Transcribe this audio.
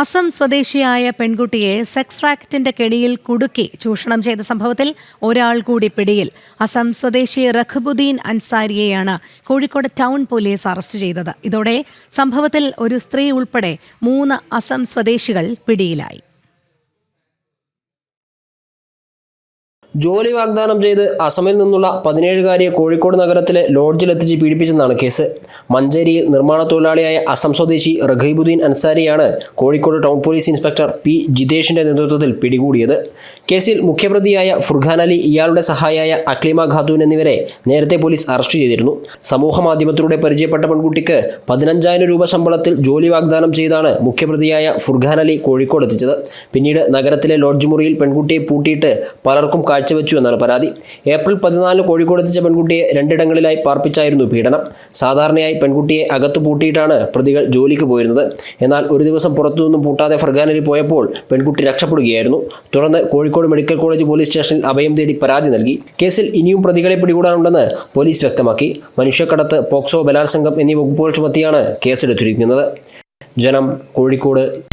അസം സ്വദേശിയായ പെൺകുട്ടിയെ സെക്സ് റാക്കറ്റിന്റെ കെണിയിൽ കുടുക്കി ചൂഷണം ചെയ്ത സംഭവത്തിൽ ഒരാൾ കൂടി പിടിയിൽ. അസം സ്വദേശി റഖബുദ്ദീൻ അൻസാരിയെയാണ് കോഴിക്കോട് ടൗൺ പോലീസ് അറസ്റ്റ് ചെയ്തത്. ഇതോടെ സംഭവത്തിൽ ഒരു സ്ത്രീ ഉൾപ്പെടെ മൂന്ന് അസം സ്വദേശികൾ പിടിയിലായി. ജോലി വാഗ്ദാനം ചെയ്ത് അസമിൽ നിന്നുള്ള പതിനേഴുകാരിയെ കോഴിക്കോട് നഗരത്തിലെ ലോഡ്ജിലെത്തിച്ച് പീഡിപ്പിച്ചെന്നാണ് കേസ്. മഞ്ചേരിയിൽ നിർമ്മാണ തൊഴിലാളിയായ അസം സ്വദേശി Raheebuddin അൻസാരിയാണ് Kozhikode town police inspector P ജിതേഷിന്റെ നേതൃത്വത്തിൽ പിടികൂടിയത്. കേസിൽ മുഖ്യപ്രതിയായ ഫുർഖാൻ അലി ഇയാളുടെ സഹായിയായ അക്ലിമ ഖാത്തൂൻ എന്നിവരെ നേരത്തെ പോലീസ് അറസ്റ്റ് ചെയ്തിരുന്നു. സമൂഹ മാധ്യമത്തിലൂടെ പരിചയപ്പെട്ട പെൺകുട്ടിക്ക് പതിനഞ്ചായിരം രൂപ ശമ്പളത്തിൽ ജോലി വാഗ്ദാനം ചെയ്താണ് മുഖ്യപ്രതിയായ ഫുർഖാൻ അലി കോഴിക്കോട് എത്തിച്ചത്. പിന്നീട് നഗരത്തിലെ ലോഡ്ജ് മുറിയിൽ പെൺകുട്ടിയെ പൂട്ടിയിട്ട് പലർക്കും കാഴ്ചവെച്ചു എന്നാണ് പരാതി. ഏപ്രിൽ പതിനാലിന് കോഴിക്കോട് എത്തിച്ച പെൺകുട്ടിയെ രണ്ടിടങ്ങളിലായി പാർപ്പിച്ചായിരുന്നു പീഡനം. സാധാരണയായി പെൺകുട്ടിയെ അകത്ത് പൂട്ടിയിട്ടാണ് പ്രതികൾ ജോലിക്ക് പോയിരുന്നത്. എന്നാൽ ഒരു ദിവസം പുറത്തുനിന്നും പൂട്ടാതെ ഫർഖാൻ പോയപ്പോൾ പെൺകുട്ടി രക്ഷപ്പെടുകയായിരുന്നു. തുടർന്ന് കോഴിക്കോട് മെഡിക്കൽ കോളേജ് പോലീസ് സ്റ്റേഷനിൽ അഭയം തേടി പരാതി നൽകി. കേസിൽ ഇനിയും പ്രതികളെ പിടികൂടാനുണ്ടെന്ന് പോലീസ് വ്യക്തമാക്കി. മനുഷ്യക്കടത്ത് പോക്സോ ബലാത്സംഗം എന്നീ വകുപ്പുകൾ ചുമത്തിയാണ് കേസെടുത്തിരിക്കുന്നത്. ജനം കോഴിക്കോട്